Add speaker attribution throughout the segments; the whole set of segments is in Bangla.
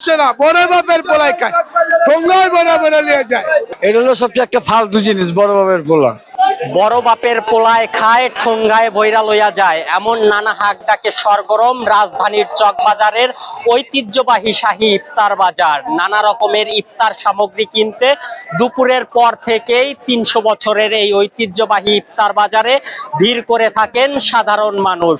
Speaker 1: হচ্ছে না, বড় বাপের পোলায় খায়। ঠোঙ্গায় বড় বড় নিয়ে যায়।
Speaker 2: এটা হলো সবচেয়ে একটা ফালতু জিনিস, বড় বাপের পোলা।
Speaker 3: বড় বাপের পোলায় খায়, ঠোঙ্গায় বইরা লইয়া যায়। এমন নানা হাক ডাকে সরগরম রাজধানীর চকবাজারের ঐতিহ্যবাহী শাহী ইফতার বাজার। নানা রকমের ইফতার সামগ্রী কিনতে দুপুরের পর থেকেই তিনশো বছরের এই ঐতিহ্যবাহী ইফতার বাজারে ভিড় করে থাকেন সাধারণ মানুষ।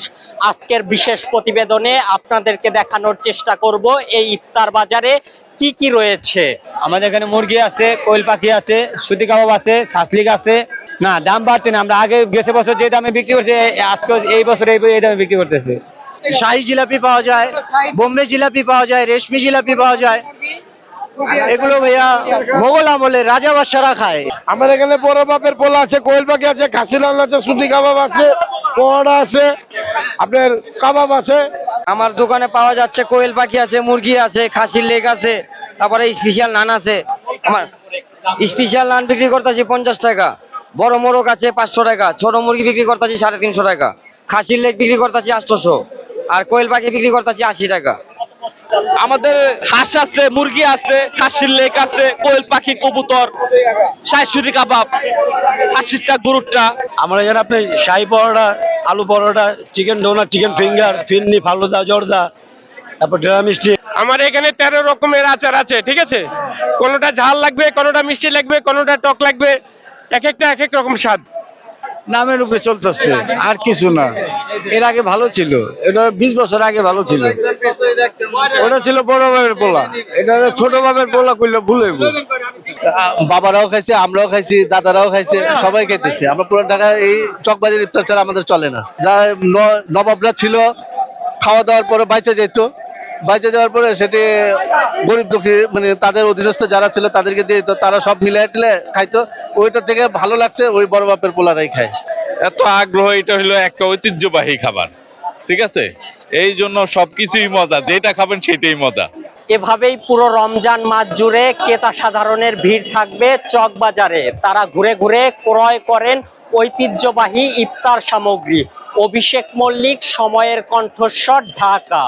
Speaker 3: আজকের বিশেষ প্রতিবেদনে আপনাদেরকে দেখানোর চেষ্টা করব এই ইফতার বাজারে কি কি রয়েছে।
Speaker 4: আমাদের এখানে মুরগি আছে, কোয়েল পাখি আছে, সুতি কাবাব আছে, শাসলিক আছে না দাম বাড়তে না আমরা আগে গেছে বছর যে দামে বিক্রি করছি আজকে এই বছর এই দামে বিক্রি করতেছে।
Speaker 2: শাহি জিলাপি পাওয়া যায় বোম্বে জিলাপি পাওয়া যায় রেশমি জিলাপি পাওয়া যায়। এগুলো ভাইয়া মোগল আমলে রাজা বাদশারা খায়।
Speaker 1: আমার এখানে বড় বাপের পোলা আছে কোয়েল পাখি আছে খাসি লাল আছে সুতি কাবাব আছে পোড়া আছে আপনার কাবাব আছে।
Speaker 4: আমার দোকানে পাওয়া যাচ্ছে কোয়েল পাখি আছে মুরগি আছে খাসির লেগ আছে তারপরে স্পেশাল নান আছে। আমার স্পেশাল নান বিক্রি করতেছি পঞ্চাশ টাকা। বড় মোরগ আছে পাঁচশো টাকা ছোট মুরগি বিক্রি করতেছি সাড়ে তিনশো টাকা খাসির লেগ বিক্রি করতেছি আটশোশো আর কোয়েল পাখি বিক্রি করতেছি আশি টাকা।
Speaker 5: আমাদের হাঁস আছে মুরগি আছে খাসির লেক আছে কোয়েল পাখি কবুতর শাইশুরি কাবাব খাসিরটা গরুরটা।
Speaker 2: আমরা এখানে আপনি shahi paratha aloo paratha chicken donut chicken finger phirni falooda zarda তারপর ডেরা মিষ্টি।
Speaker 5: আমার এখানে তেরো রকমের আচার আছে ঠিক আছে? কোনোটা ঝাল লাগবে কোনোটা মিষ্টি লাগবে কোনোটা টক লাগবে এক একটা এক এক রকম স্বাদ।
Speaker 2: নামের উপরে চলতেছে আর কিছু না। এর আগে ভালো ছিল এটা বিশ বছর আগে ভালো ছিল। ওটা ছিল বড় বাবের পোলা। এটা ছোট বাবের পোলা করলে ভুল হইব। বাবারাও খাইছে আমরাও খাইছি দাদারাও খাইছে সবাই খাইতেছে। আমরা পুরো ঢাকা এই চকবাজার ইফতার ছাড়া আমাদের চলে না। ন- নবাবরা ছিল খাওয়া দাওয়ার পরে বাইচে যেত বাইচে যাওয়ার পরে সেটি গরিব দুঃখী মানে তাদের অধীনস্থ যারা ছিল তাদেরকে দিয়ে দিত তারা সব মিলাই টিলে খাইতো। ওইটা থেকে ভালো লাগছে ওই বড় বাপের পোলারাই খায়।
Speaker 6: এত আগ্রহ এটা হলো একটা ঐতিহ্যবাহী খাবার ঠিক আছে? এই জন্য সবকিছুই মজা যেটা খাবেন সেটাই মজা।
Speaker 3: এভাবেই পুরো রমজান মাস জুড়ে ক্রেতা সাধারণের ভিড় থাকবে চক বাজারে। তারা ঘুরে ঘুরে ক্রয় করেন ঐতিহ্যবাহী ইফতার সামগ্রী। অভিষেক মল্লিক সময়ের কণ্ঠস্বর ঢাকা।